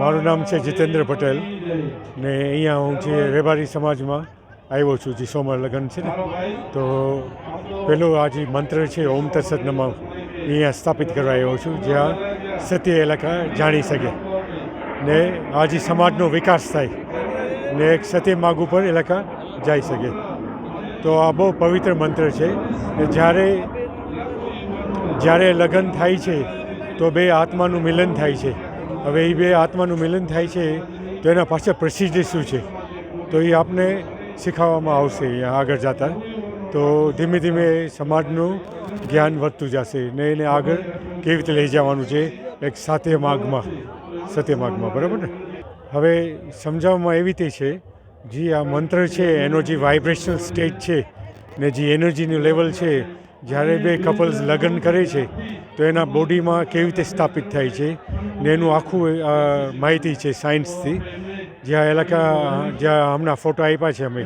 મારું નામ છે જીતેન્દ્ર પટેલ ને અહીંયા હું જે રેબારી સમાજમાં આવ્યો છું, જે સોમવાર લગ્ન છે ને, તો પેલો આ જે મંત્ર છે, ઓમ તત્સત નમઃ, અહીંયા સ્થાપિત કરવા આવ્યો છું, જ્યાં સત્ય એલાકા જાણી શકે. ને આ જે સમાજનો વિકાસ થાય ને એક સત્ય માર્ગ ઉપર એલાકા જઈ શકે. તો આ બહુ પવિત્ર મંત્ર છે ને જ્યારે જ્યારે લગ્ન થાય છે, તો બે આત્માનું મિલન થાય છે. હવે એ બે આત્માનું મિલન થાય છે, તો એના પાછળ પ્રોસિજર શું છે? તો એ આપને શીખવવામાં આવશે અહીંયા આગળ જતા. તો ધીમે ધીમે સમાજનું જ્ઞાન વધતું જશે ને એને આગળ કેવી રીતે લઈ જવાનું છે, એક સાત્ય માર્ગમાં સત્ય માર્ગમાં બરાબર ને? હવે સમજાવવામાં એવી રીતે છે, જે આ મંત્ર છે, એનો જે વાઇબ્રેશનલ સ્ટેજ છે ને જે એનર્જીનું લેવલ છે જ્યારે બે કપલ્સ લગ્ન કરે છે, તો એના બોડીમાં કેવી રીતે સ્થાપિત થાય છે, ને એનું આખું માહિતી છે સાયન્સથી જ્યાં એલાકા જ્યાં હમણાં ફોટો આપ્યા છે અમે,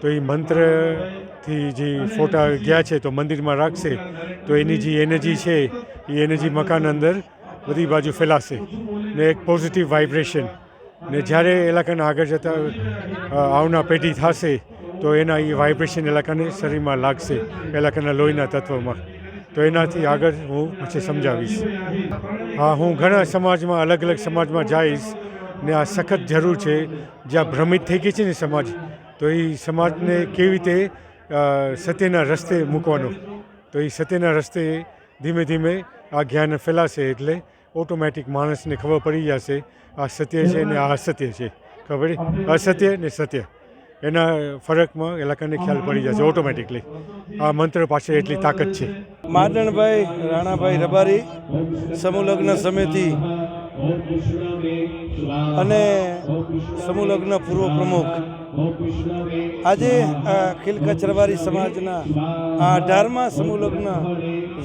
તો એ મંત્રથી જે ફોટા ગયા છે, તો મંદિરમાં રાખશે, તો એની જે એનર્જી છે એ એનર્જી મકાન અંદર બધી બાજુ ફેલાશે, ને એક પોઝિટિવ વાઇબ્રેશન ને જ્યારે એલાકાના આગળ જતાં આવના પેઢી થશે તો એના એ વાઇબ્રેશન એલાકાને શરીરમાં લાગશે એલાકાના લોહીના તત્વમાં. તો એનાથી આગળ હું પછી સમજાવીશ. હા, હું ઘણા સમાજમાં, અલગ અલગ સમાજમાં જઈશ ને આ સખત જરૂર છે. જ્યાં ભ્રમિત થઈ ગઈ છે ને સમાજ, તો એ સમાજને કેવી રીતે સત્યના રસ્તે મૂકવાનો? તો એ સત્યના રસ્તે ધીમે ધીમે આ જ્ઞાન ફેલાશે એટલે ઓટોમેટિક માણસને ખબર પડી જશે, આ સત્ય છે ને આ અસત્ય છે. ખબર અસત્ય ને સત્ય. એના ફરકમાં એલાકાને ખ્યાલ પડી જશે ઓટોમેટિકલી આ મંત્ર પાસે એટલી તાકાત છે. માદણભાઈ રાણાભાઈ રબારી સમૂહ લગ્ન સમિતિ અને સમૂહ લગ્ન પૂર્વ પ્રમુખ. આજે આ અખિલ રબારી સમાજના આ અઢારમા સમૂહ લગ્ન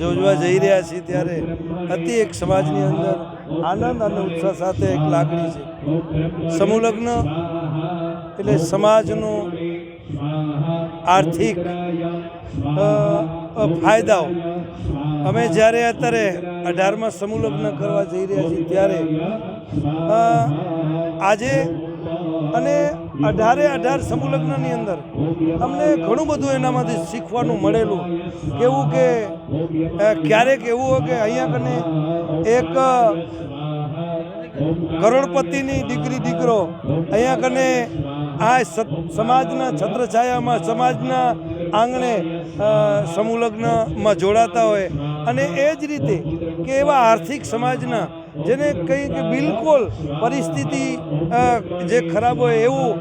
યોજવા જઈ રહ્યા છીએ ત્યારે અતિ એક સમાજની અંદર આનંદ અને ઉત્સાહ સાથે એક લાગણી છે. સમૂહ લગ્ન એટલે સમાજનું આર્થિક ફાયદાઓ. અમે જ્યારે અત્યારે અઢારમાં સમુલગ્ન કરવા જઈ રહ્યા છીએ ત્યારે આજે અને અઢારે અઢાર સમુલગ્નની અંદર અમને ઘણું બધું એનામાંથી શીખવાનું મળેલું. કેવું કે ક્યારેક એવું હોય કે અહીંયા કને એક કરોડપતિની દીકરી દીકરો અહીંયા કને આ સમાજના છત્રછાયામાં સમાજના આંગણે અ, સમૂહ લગ્નમાં જોડાતા હોય. અને એ જ રીતે કે એવા આર્થિક સમાજના જેને કંઈક બિલકુલ પરિસ્થિતિ જે ખરાબ હોય એવું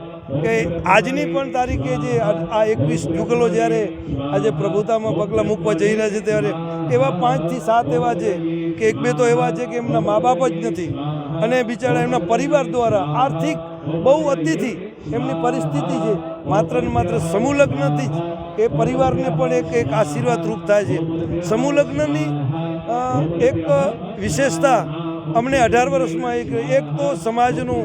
કે આજની પણ તારીખે જે આ એકવીસ જુગલો જ્યારે આજે પ્રભુતામાં પગલાં મૂકવા જઈ રહ્યા છે ત્યારે એવા પાંચથી સાત એવા છે કે એક બે તો એવા છે કે એમના મા બાપ જ નથી. અને બિચારા એમના પરિવાર દ્વારા આર્થિક બહુ અતિથી એમની પરિસ્થિતિ છે. માત્ર ને માત્ર સમૂહ લગ્નથી જ એ પરિવારને પણ એક એક આશીર્વાદ રૂપ થાય છે. સમૂહ લગ્નની એક વિશેષતા અમને અઢાર વર્ષમાં એક એક તો સમાજનું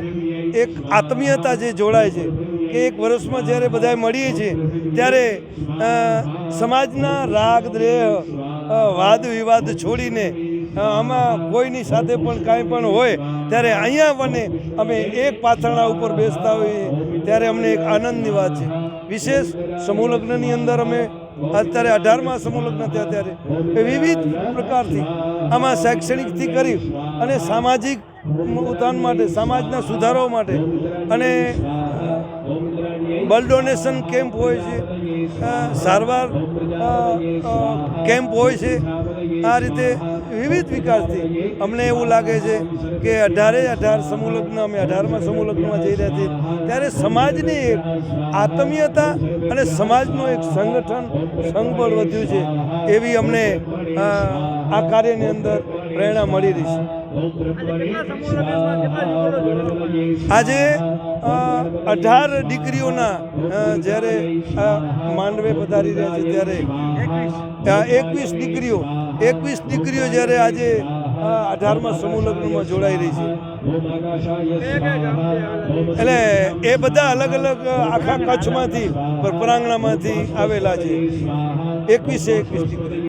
એક આત્મીયતા જે જોડાય છે કે એક વર્ષમાં જ્યારે બધા મળીએ છીએ, ત્યારે સમાજના રાગ દ્રેહ વાદ વિવાદ છોડીને આમાં કોઈની સાથે પણ કાંઈ પણ હોય, ત્યારે અહીંયા બને અમે એક પાથરણા ઉપર બેસતા હોઈએ, ત્યારે અમને એક આનંદની વાત છે. વિશેષ સમૂહ લગ્નની અંદર અમે અત્યારે અઢારમાં સમૂહ લગ્ન થયા ત્યારે. વિવિધ પ્રકારથી આમાં શૈક્ષણિકથી કરી અને સામાજિક ઉત્થાન માટે, સમાજના સુધારો માટે અને બ્લડ ડોનેશન કેમ્પ હોય છે સારવાર કેમ્પ હોય છે, આ રીતે વિવિધ વિકાસથી. અમને એવું લાગે છે કે અઢારે અઢાર સમૂહલગ્ન અમે અઢારમાં સમૂહલગ્નમાં જઈ રહ્યા છીએ, ત્યારે સમાજની એક આત્મીયતા અને સમાજનું એક સંગઠન સંગબળ વધ્યું છે. એવી અમને આ કાર્યની અંદર પ્રેરણા મળી રહી છે. આજે અઢાર દીકરીઓના જ્યારે માંડવે પધારી રહ્યા છે ત્યારે એકવીસ દીકરીઓ એકવીસ દીકરીઓ જ્યારે આજે અઢારમાં સમૂહ લગ્નમાં જોડાઈ રહી છે. એટલે એ બધા અલગ અલગ આખા કચ્છમાંથી પરપરાંગણામાંથી આવેલા છે. એકવીસે એકવીસ દીકરી